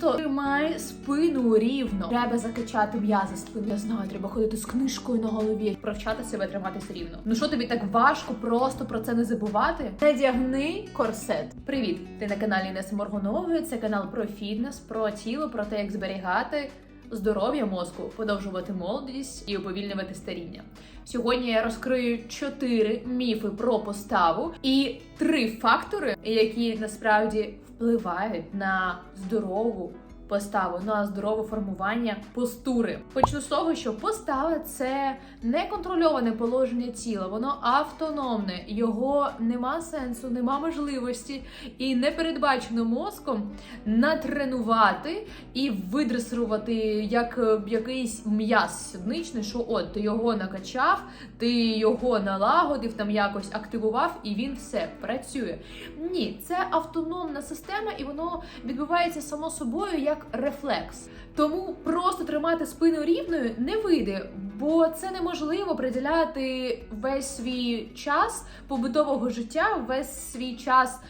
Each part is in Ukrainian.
Просто тримай спину рівно. Треба закачати м'язи спини. Я знаю, треба ходити з книжкою на голові, провчати себе триматися рівно. Ну що тобі так важко просто про це не забувати? Не дягни корсет. Привіт! Ти на каналі Інеси Моргунової. Це канал про фітнес, про тіло, про те, як зберігати. Здоров'я мозку, подовжувати молодість і уповільнювати старіння. Сьогодні я розкрию чотири міфи про поставу і три фактори, які насправді впливають на здорову поставу, на здорове формування постури. Почну з того, що постава це неконтрольоване положення тіла, воно автономне, його нема сенсу, нема можливості і не передбачено мозком натренувати і видресирувати як е, якийсь м'яз сідничний, що от ти його накачав, ти його налагодив, там якось активував, і він все працює. Ні, це автономна система, і воно відбувається само собою як рефлекс. Тому просто тримати спину рівною не вийде, бо це неможливо приділяти весь свій час побутового життя, весь свій час.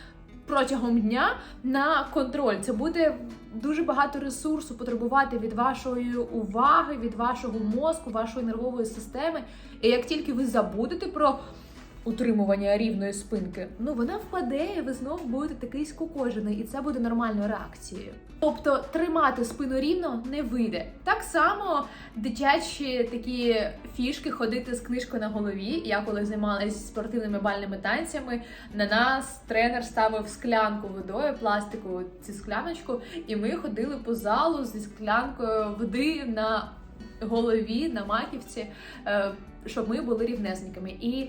Протягом дня на контроль це буде дуже багато ресурсу потребувати від вашої уваги, від вашого мозку, вашої нервової системи. І як тільки ви забудете про утримування рівної спинки, ну вона впаде, і ви знову будете такий скукожений, і це буде нормальною реакцією. Тобто тримати спину рівно не вийде. Так само дитячі такі фішки ходити з книжкою на голові. Я коли займалася спортивними бальними танцями, на нас тренер ставив склянку водою, пластикову цю скляночку, і ми ходили по залу зі склянкою води на голові, на маківці, е, щоб ми були рівнесенькими. І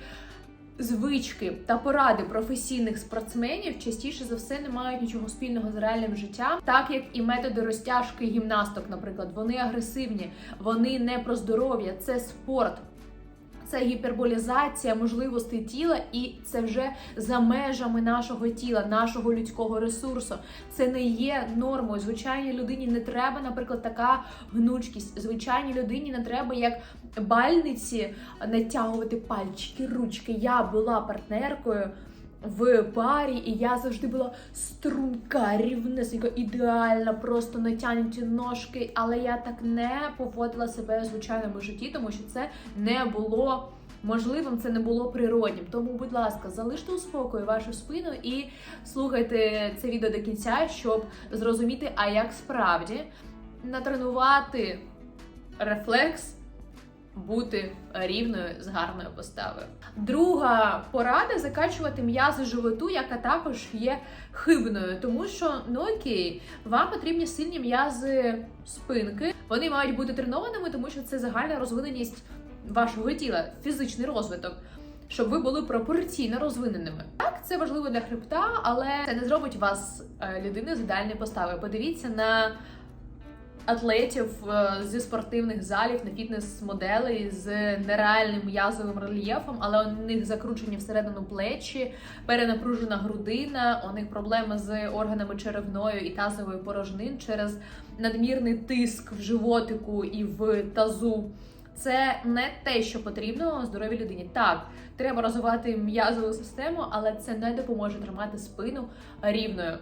звички та поради професійних спортсменів частіше за все не мають нічого спільного з реальним життям, так як і методи розтяжки гімнасток, наприклад, вони агресивні, вони не про здоров'я, це спорт. Це гіперболізація можливостей тіла, і це вже за межами нашого тіла, нашого людського ресурсу. Це не є нормою. Звичайній людині не треба, наприклад, така гнучкість. Звичайній людині не треба як бальниці натягувати пальчики, ручки. Я була партнеркою. В парі, і я завжди була струнка, рівнесенька, ідеальна, просто натягнуті ножки. Але я так не поводила себе в звичайному житті, тому що це не було можливим, це не було природнім. Тому, будь ласка, залиште у спокої вашу спину і слухайте це відео до кінця, щоб зрозуміти, а як справді натренувати рефлекс бути рівною з гарною поставою. Друга порада закачувати м'язи животу, яка також є хибною, тому що ну окей, вам потрібні сильні м'язи спинки. Вони мають бути тренованими, тому що це загальна розвиненість вашого тіла, фізичний розвиток. Щоб ви були пропорційно розвиненими. Так, це важливо для хребта, але це не зробить вас е, людиною з ідеальної постави. Подивіться на атлетів е, зі спортивних залів на фітнес-моделей з нереальним м'язовим рельєфом, але у них закручені всередину плечі, перенапружена грудина, у них проблеми з органами черевної і тазової порожнин через надмірний тиск в животику і в тазу. Це не те, що потрібно здоровій людині. Так, треба розвивати м'язову систему, але це не допоможе тримати спину рівною.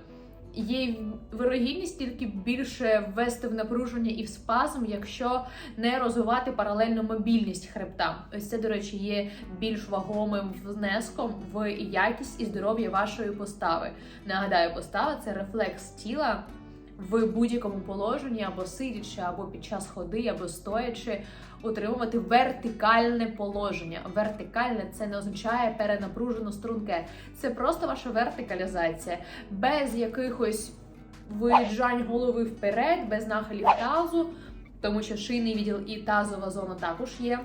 Є вирогідність тільки більше ввести в напруження і в спазм, якщо не розвивати паралельну мобільність хребта. Ось це, до речі, є більш вагомим внеском в якість і здоров'я вашої постави. Нагадаю, постава це рефлекс тіла в будь-якому положенні, або сидячи, або під час ходи, або стоячи, утримувати вертикальне положення. Вертикальне це не означає перенапружено струнке. Це просто ваша вертикалізація, без якихось виїжджань голови вперед, без нахилів тазу, тому що шийний відділ і тазова зона також є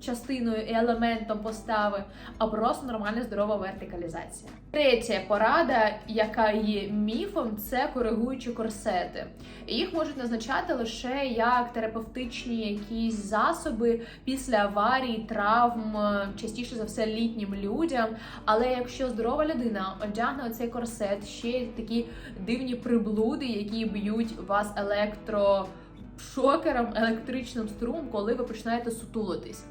частиною і елементом постави, а просто нормальна здорова вертикалізація. Третя порада, яка є міфом, це коригуючі корсети. Їх можуть назначати лише як терапевтичні якісь засоби після аварій, травм, частіше за все літнім людям. Але якщо здорова людина одягне цей корсет, ще такі дивні приблуди, які б'ють вас електро шокером, електричним струмом, коли ви починаєте сутулитись.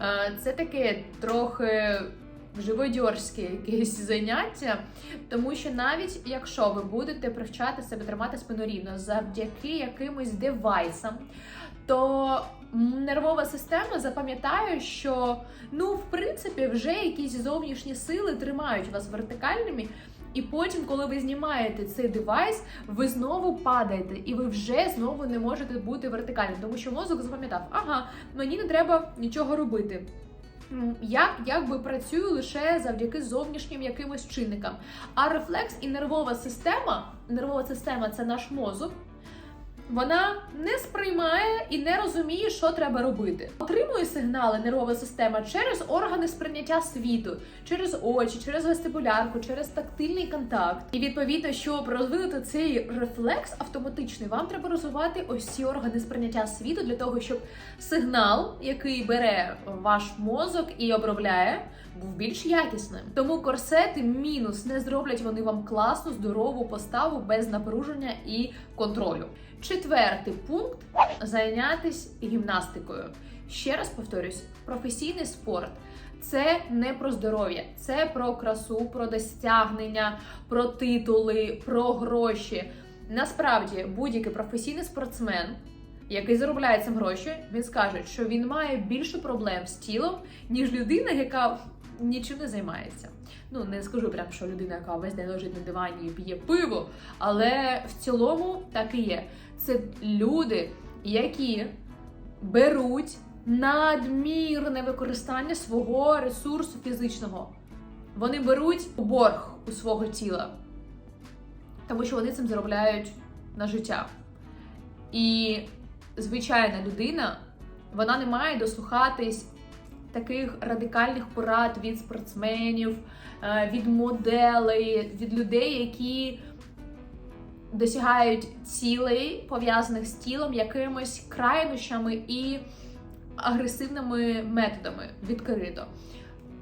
Е, Це таке трохи живодьорське якесь заняття, тому що навіть якщо ви будете привчати себе тримати спину рівно завдяки якимось девайсам, то нервова система запам'ятає, що ну, в принципі, вже якісь зовнішні сили тримають вас вертикальними. І потім, коли ви знімаєте цей девайс, ви знову падаєте, і ви вже знову не можете бути вертикальним, тому що мозок запам'ятав, ага, мені не треба нічого робити. Я якби працюю лише завдяки зовнішнім якимось чинникам. А рефлекс і нервова система, нервова система це наш мозок. Вона не сприймає і не розуміє, що треба робити. Отримує сигнали нервова система через органи сприйняття світу, через очі, через вестибулярку, через тактильний контакт. І відповідно, щоб розвинути цей рефлекс автоматичний, вам треба розвивати ось ці органи сприйняття світу для того, щоб сигнал, який бере ваш мозок і обробляє, був більш якісним. Тому корсети мінус не зроблять вони вам класну, здорову поставу без напруження і контролю. Четвертий пункт зайнятися гімнастикою. Ще раз повторюсь: професійний спорт це не про здоров'я, це про красу, про досягнення, про титули, про гроші. Насправді, будь-який професійний спортсмен, який заробляє цим гроші, він скаже, що він має більше проблем з тілом, ніж людина, яка нічим не займається. Ну не скажу прям, що людина, яка весь день лежить на дивані і п'є пиво, але в цілому так і є. Це люди, які беруть надмірне використання свого ресурсу фізичного. Вони беруть борг у свого тіла, тому що вони цим заробляють на життя. І звичайна людина, вона не має дослухатись таких радикальних порад від спортсменів, е, від моделей, від людей, які досягають цілей, пов'язаних з тілом, якимись крайнощами і агресивними методами відкрито.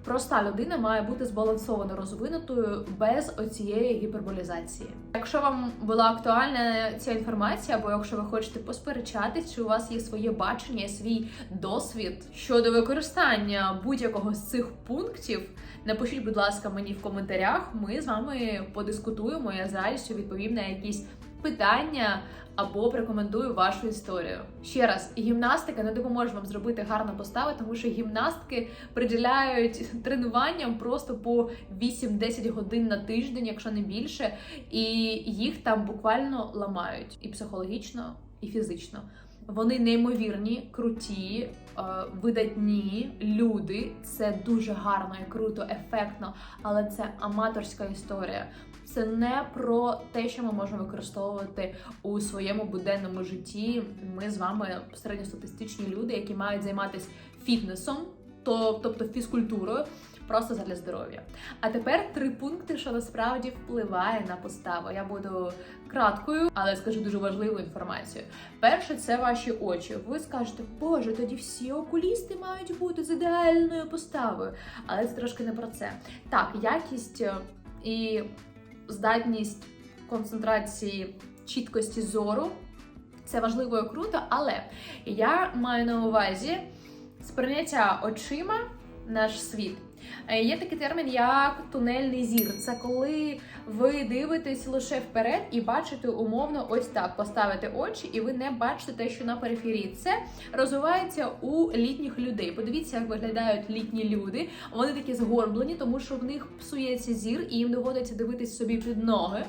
Проста людина має бути збалансовано розвинутою без оцієї гіперболізації. Якщо вам була актуальна ця інформація, або якщо ви хочете посперечатись, чи у вас є своє бачення, свій досвід щодо використання будь-якого з цих пунктів, напишіть, будь ласка, мені в коментарях. Ми з вами подискутуємо. Я з радістю відповім на якісь питання або прокоментую вашу історію. Ще раз, гімнастика не допоможе вам зробити гарну поставу, тому що гімнастки приділяють тренуванням просто по 8-10 годин на тиждень, якщо не більше, і їх там буквально ламають і психологічно, і фізично. Вони неймовірні, круті, е, видатні люди. Це дуже гарно і круто, ефектно, але це аматорська історія. Це не про те, що ми можемо використовувати у своєму буденному житті. Ми з вами середньостатистичні люди, які мають займатися фітнесом, то, тобто фізкультурою, просто задля здоров'я. А тепер три пункти, що насправді впливає на поставу. Я буду краткою, але скажу дуже важливу інформацію. Перше, це ваші очі. Ви скажете, боже, тоді всі окулісти мають бути з ідеальною поставою. Але це трошки не про це. Так, якість е, і здатність концентрації чіткості зору. Це важливо і круто, але я маю на увазі сприйняття очима наш світ. Е, Є такий термін, як тунельний зір. Це коли ви дивитесь лише вперед і бачите умовно ось так, поставите очі, і ви не бачите те, що на периферії. Це розвивається у літніх людей. Подивіться, як виглядають літні люди. Вони такі згорблені, тому що в них псується зір, і їм доводиться дивитись собі під ноги.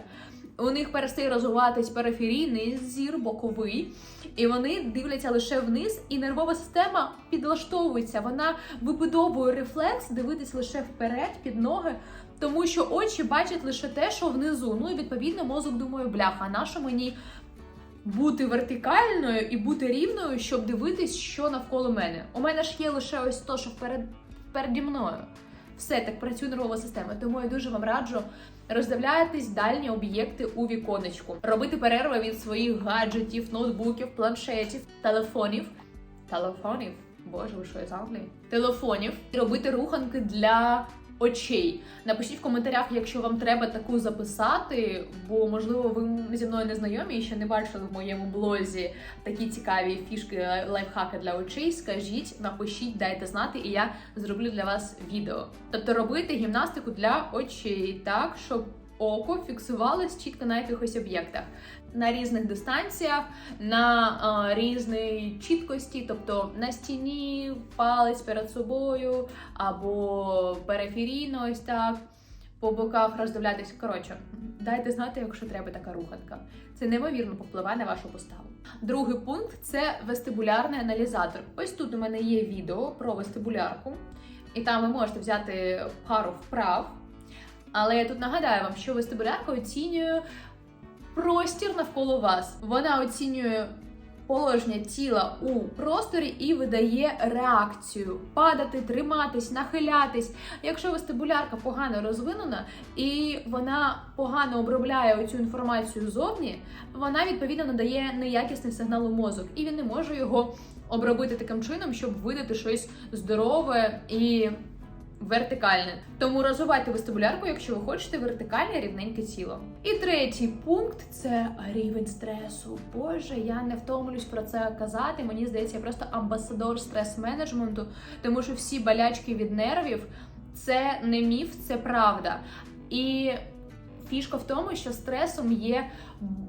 У них перестає розвиватись периферійний зір, боковий, і вони дивляться лише вниз, і нервова система підлаштовується. Вона вибудовує рефлекс дивитись лише вперед, під ноги, тому що очі бачать лише те, що внизу. Ну і відповідно мозок думає, бляха, на що мені бути вертикальною і бути рівною, щоб дивитись, що навколо мене. У мене ж є лише ось то, що вперед переді мною. Все так працює нервова система. Тому я дуже вам раджу роздивляйтесь дальні об'єкти у віконечку, робити перерви від своїх гаджетів, ноутбуків, планшетів, телефонів. Телефонів, боже, ви що із Англії? Телефонів робити руханки для очей. Напишіть в коментарях, якщо вам треба таку записати, бо можливо ви зі мною не знайомі і ще не бачили в моєму блозі такі цікаві фішки лайфхаки для очей. Скажіть, напишіть, дайте знати, і я зроблю для вас відео. Тобто робити гімнастику для очей, так щоб око фіксувалось чітко на якихось об'єктах. На різних дистанціях, на різної чіткості, тобто на стіні, палець перед собою, або периферійно, ось так, по боках роздивлятись. Коротше, дайте знати, якщо треба така руханка. Це неймовірно повпливає на вашу поставу. Другий пункт це вестибулярний аналізатор. Ось тут у мене є відео про вестибулярку, і там ви можете взяти пару вправ. Але я тут нагадаю вам, що вестибулярка оцінює простір навколо вас. Вона оцінює положення тіла у просторі і видає реакцію падати, триматись, нахилятись. Якщо вестибулярка погано розвинена і вона погано обробляє оцю інформацію зовні, вона відповідно надає неякісний сигнал у мозок, і він не може його обробити таким чином, щоб видати щось здорове і вертикальне. Тому розвивайте вестибулярку, якщо ви хочете вертикальне рівненьке тіло. І третій пункт це рівень стресу. Боже, я не втомлюсь про це казати. Мені здається, я просто амбасадор стрес-менеджменту, тому що всі болячки від нервів це не міф, це правда. І фішка в тому, що стресом є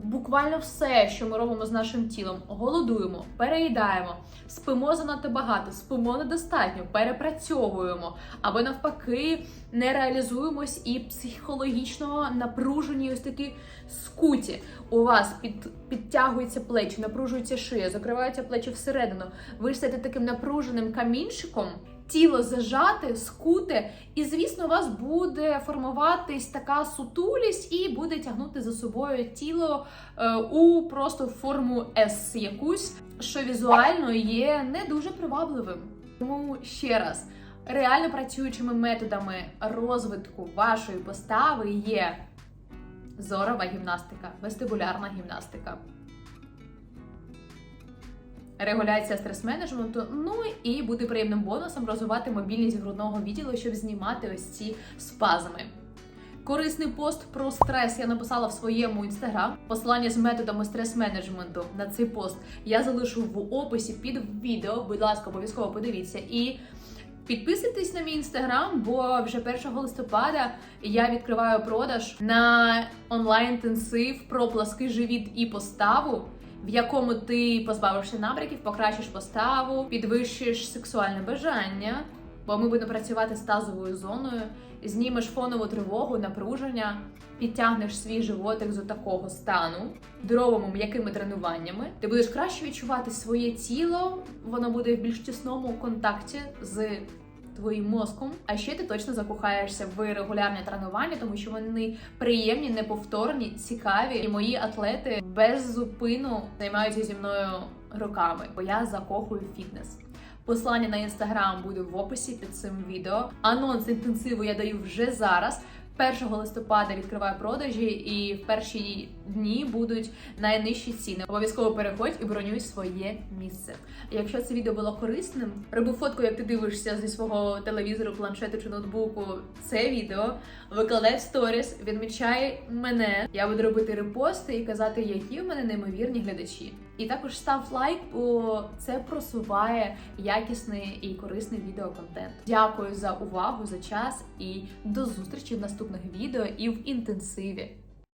буквально все, що ми робимо з нашим тілом. Голодуємо, переїдаємо, спимо занадто багато, спимо недостатньо, перепрацьовуємо, або навпаки не реалізуємось і психологічно напружені ось такі скуті. У вас під, підтягуються плечі, напружується шия, закриваються плечі всередину. Ви стаєте таким напруженим камінчиком. Тіло зажате, скуте, і звісно, у вас буде формуватись така сутулість і буде тягнути за собою тіло е, у просто форму S якусь, що візуально є не дуже привабливим. Тому ще раз, реально працюючими методами розвитку вашої постави є зорова гімнастика, вестибулярна гімнастика. Регуляція стрес-менеджменту, ну і буде приємним бонусом розвивати мобільність грудного відділу, щоб знімати ось ці спазми. Корисний пост про стрес я написала в своєму інстаграм. Посилання з методами стрес-менеджменту на цей пост я залишу в описі під відео. Будь ласка, обов'язково подивіться і. Підписуйтесь на мій інстаграм, бо вже 1 листопада я відкриваю продаж на онлайн-інтенсив про плаский живіт і поставу, в якому ти позбавишся набряків, покращиш поставу, підвищиш сексуальне бажання. Бо ми будемо працювати з тазовою зоною, знімеш фонову тривогу, напруження, підтягнеш свій животик з такого стану, здоровими м'якими тренуваннями. Ти будеш краще відчувати своє тіло, воно буде в більш тісному контакті з твоїм мозком. А ще ти точно закохаєшся в регулярні тренування, тому що вони приємні, неповторні, цікаві. І мої атлети без зупину займаються зі мною роками, бо я закохую фітнес. Посилання на інстаграм буде в описі під цим відео. Анонс інтенсиву я даю вже зараз. 1 листопада відкриваю продажі, і в перші дні будуть найнижчі ціни. Обов'язково переходь і бронюй своє місце. Якщо це відео було корисним, роби фотку, як ти дивишся зі свого телевізору, планшету чи ноутбуку. Це відео викладай в сторіс, відмічай мене. Я буду робити репости і казати, які в мене неймовірні глядачі. І також став лайк, бо це просуває якісний і корисний відеоконтент. Дякую за увагу, за час і до зустрічі в наступних відео і в інтенсиві.